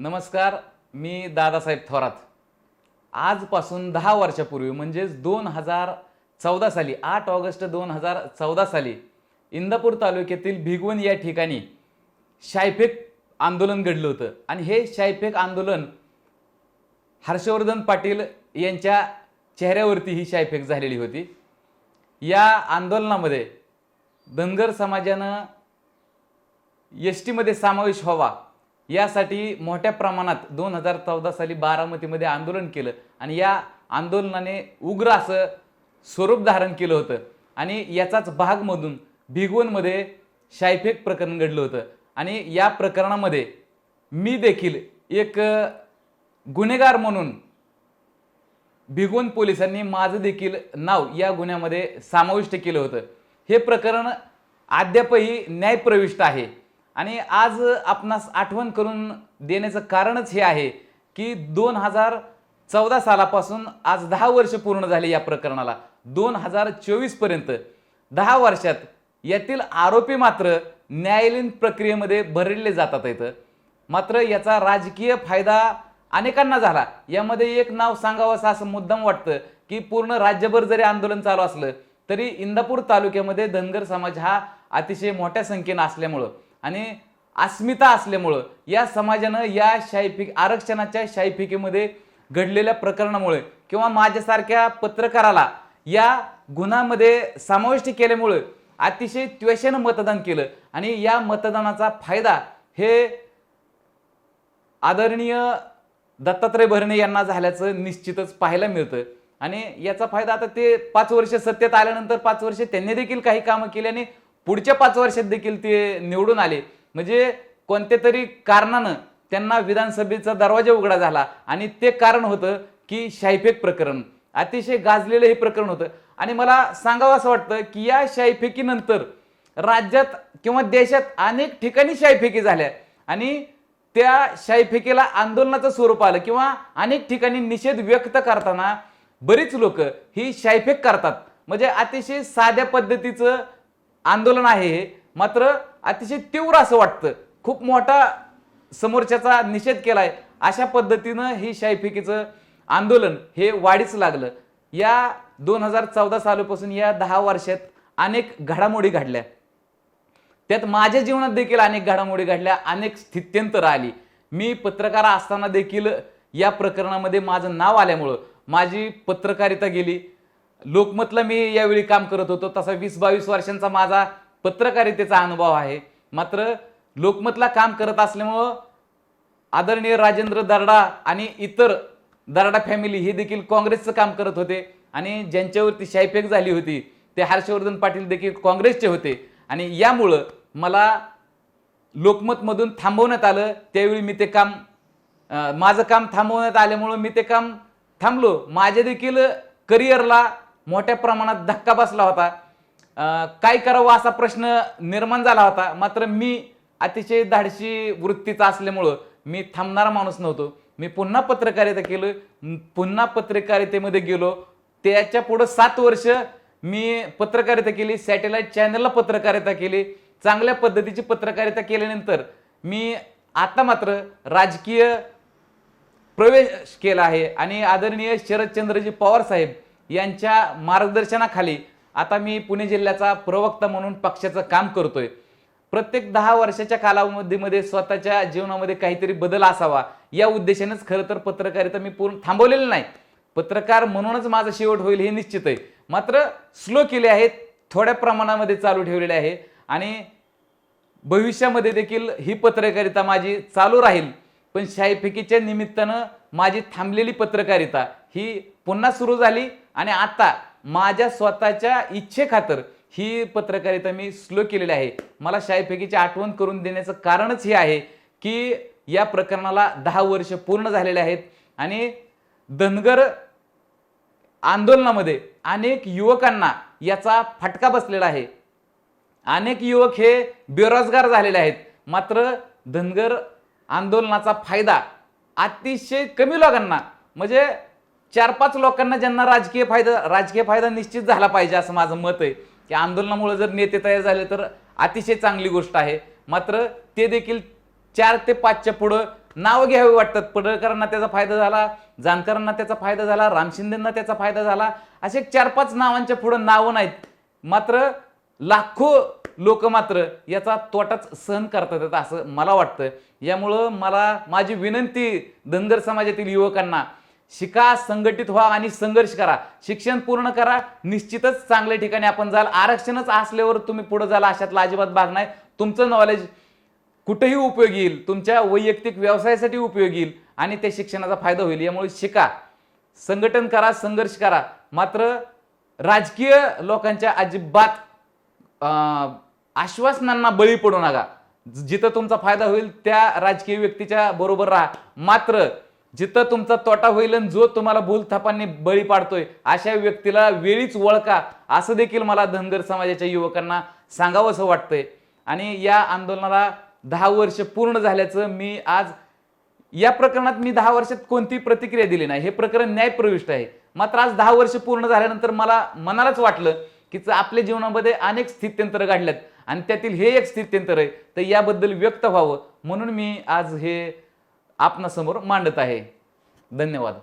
नमस्कार मी दादासाहेब थोरात. आजपासून दहा वर्षापूर्वी म्हणजेच दोन हजार चौदा साली आठ ऑगस्ट दोन हजार चौदा साली इंदापूर तालुक्यातील भिगवण या ठिकाणी शायफेक आंदोलन घडलं होतं. आणि हे शायफेक आंदोलन हर्षवर्धन पाटील यांच्या चेहऱ्यावरती ही शायफेक झालेली होती. या आंदोलनामध्ये धनगर समाजानं एस टीमध्ये समावेश व्हावा यासाठी मोठ्या प्रमाणात दोन हजार चौदा साली बारामतीमध्ये आंदोलन केलं आणि या आंदोलनाने उग्र असं स्वरूप धारण केलं होतं. आणि याचाच भागमधून भिगवणमध्ये शायफेक प्रकरण घडलं होतं. आणि या प्रकरणामध्ये मी देखील एक गुन्हेगार म्हणून भिगवण पोलिसांनी माझं देखील नाव या गुन्ह्यामध्ये समाविष्ट केलं होतं. हे प्रकरण अद्यापही न्यायप्रविष्ट आहे. आणि आज आपणास आठवण करून देण्याचं कारणच हे आहे की दोन हजार चौदा सालापासून आज दहा वर्ष पूर्ण झाले या प्रकरणाला. दोन हजार चोवीसपर्यंत दहा वर्षात यातील आरोपी मात्र न्यायालयीन प्रक्रियेमध्ये भरडले जातात येतं मात्र याचा राजकीय फायदा अनेकांना झाला. यामध्ये एक नाव सांगावं असं असं मुद्दाम वाटतं की पूर्ण राज्यभर जरी आंदोलन चालू असलं तरी इंदापूर तालुक्यामध्ये धनगर समाज हा अतिशय मोठ्या संख्येनं असल्यामुळं आणि अस्मिता असल्यामुळं या समाजानं या शाहीफिक आरक्षणाच्या शाहीफिकेमध्ये घडलेल्या प्रकरणामुळे किंवा माझ्यासारख्या पत्रकाराला या गुन्ह्यामध्ये समाविष्ट केल्यामुळं अतिशय त्वेषानं मतदान केलं. आणि या मतदानाचा फायदा हे आदरणीय दत्तात्रय भरणे यांना झाल्याचं निश्चितच पाहायला मिळतं. आणि याचा फायदा आता ते पाच वर्ष सत्तेत आल्यानंतर पाच वर्ष त्यांनी देखील काही कामं केली आणि पुढच्या पाच वर्षात देखील ते निवडून आले. म्हणजे कोणत्या तरी कारणानं त्यांना विधानसभेचा दरवाजा उघडा झाला. आणि ते कारण होतं की शाहीफेक प्रकरण. अतिशय गाजलेलं हे प्रकरण होतं. आणि मला सांगावं असं वाटतं की या शाहीफेकीनंतर राज्यात किंवा देशात अनेक ठिकाणी शाहीफेकी झाल्या. आणि त्या शाहीफेकीला आंदोलनाचं स्वरूप आलं किंवा अनेक ठिकाणी निषेध व्यक्त करताना बरीच लोक ही शाहीफेक करतात. म्हणजे अतिशय साध्या पद्धतीचं आंदोलन आहे हे. मात्र अतिशय तीव्र असं वाटतं. खूप मोठा समोरच्याचा निषेध केलाय. अशा पद्धतीनं ही शाईफिकीचं आंदोलन हे वाढीच लागलं. या दोन हजार चौदा सालापासून या दहा वर्षात अनेक घडामोडी घडल्या. त्यात माझ्या जीवनात देखील अनेक घडामोडी घडल्या अनेक स्थित्यंतर आली. मी पत्रकार असताना देखील या प्रकरणामध्ये माझं नाव आल्यामुळं माझी पत्रकारिता गेली. लोकमतला मी यावेळी काम करत होतो. तसा वीस बावीस वर्षांचा माझा पत्रकारितेचा अनुभव आहे. मात्र लोकमतला काम करत असल्यामुळं आदरणीय राजेंद्र दर्डा आणि इतर दर्डा फॅमिली हे देखील काँग्रेसचं काम करत होते. आणि ज्यांच्यावरती शायफेक झाली होती ते हर्षवर्धन पाटील देखील काँग्रेसचे होते. आणि यामुळं मला लोकमतमधून थांबवण्यात आलं. त्यावेळी मी ते काम माझं काम थांबवण्यात आल्यामुळं मी ते काम थांबलो. माझ्या देखील करिअरला मोठ्या प्रमाणात धक्का बसला होता. काय करावं असा प्रश्न निर्माण झाला होता. मात्र मी अतिशय धाडशी वृत्तीचा असल्यामुळं मी थांबणारा माणूस नव्हतो. मी पुन्हा पत्रकारिता केलं. पुन्हा पत्रकारितेमध्ये गेलो. त्याच्या पुढं सात वर्ष मी पत्रकारिता केली. सॅटेलाईट चॅनलला पत्रकारिता केली. चांगल्या पद्धतीची पत्रकारिता केल्यानंतर मी आता मात्र राजकीय प्रवेश केला आहे. आणि आदरणीय शरदचंद्रजी पवार साहेब यांच्या मार्गदर्शनाखाली आता मी पुणे जिल्ह्याचा प्रवक्ता म्हणून पक्षाचं काम करतोय. प्रत्येक दहा वर्षाच्या कालावधीमध्ये स्वतःच्या जीवनामध्ये काहीतरी बदल असावा या उद्देशानेच खरं तर पत्रकारिता मी पूर्ण थांबवलेलं नाही. पत्रकार म्हणूनच माझा शेवट होईल हे निश्चित आहे. मात्र स्लो केले आहेत थोड्या प्रमाणामध्ये चालू ठेवलेले आहे आणि भविष्यामध्ये देखील ही पत्रकारिता माझी चालू राहील. पण शाहीफेकीच्या निमित्तानं माझी थांबलेली पत्रकारिता ही पुन्हा सुरू झाली. आणि आता माझ्या स्वतःच्या इच्छेखातर ही पत्रकारिता मी स्लो केलेली आहे. मला शाहीफेकीची आठवण करून देण्याचं कारणच हे आहे की या प्रकरणाला दहा वर्ष पूर्ण झालेले आहेत आणि धनगर आंदोलनामध्ये अनेक युवकांना याचा फटका बसलेला आहे. अनेक युवक हे बेरोजगार झालेले आहेत. मात्र धनगर आंदोलनाचा फायदा अतिशय कमी लोकांना म्हणजे चार पाच लोकांना ज्यांना राजकीय फायदा राजकीय फायदा निश्चित झाला पाहिजे असं माझं मत आहे. की आंदोलनामुळे जर नेते तयार झाले तर अतिशय चांगली गोष्ट आहे. मात्र ते देखील चार ते पाचच्या पुढं नावं घ्यावी वाटतात. पडळकरांना त्याचा फायदा झाला जानकरांना त्याचा फायदा झाला राम शिंदेंना त्याचा फायदा झाला असे चार पाच नावांच्या पुढं नावं नाहीत. मात्र लाखो लोक मात्र याचा तोटाच सहन करतात येतात असं मला वाटतं. यामुळं मला माझी विनंती धनगर समाजातील युवकांना शिका संघटित व्हा आणि संघर्ष करा. शिक्षण पूर्ण करा. निश्चितच चांगल्या ठिकाणी आपण जाल. आरक्षणच असल्यावर तुम्ही पुढे जाल अशातला अजिबात भाग नाही. तुमचं नॉलेज कुठेही उपयोग येईल. तुमच्या वैयक्तिक व्यवसायासाठी उपयोग येईल आणि त्या शिक्षणाचा फायदा होईल. यामुळे शिका. संघटन करा संघर्ष करा. मात्र राजकीय लोकांच्या अजिबात आश्वासनांना बळी पडू नका. जिथं तुमचा फायदा होईल त्या राजकीय व्यक्तीच्या बरोबर राहा. मात्र जिथं तुमचा तोटा होईल आणि जो तुम्हाला भूलथापांनी बळी पाडतोय अशा व्यक्तीला वेळीच ओळखा असं देखील मला धनगर समाजाच्या युवकांना सांगावंसं वाटतंय. आणि या आंदोलनाला दहा वर्ष पूर्ण झाल्याचं मी आज या प्रकरणात मी दहा वर्षात कोणतीही प्रतिक्रिया दिली नाही. हे प्रकरण न्यायप्रविष्ट आहे. मात्र आज दहा वर्ष पूर्ण झाल्यानंतर मला मनालाच वाटलं की आपल्या जीवनामध्ये अनेक स्थित्यंतर घडल्यात. आणि त्यातील हे एक स्थित्यंतर आहे तर याबद्दल व्यक्त व्हावं. म्हणून मी आज हे आपणासमोर मांडत आहे. धन्यवाद.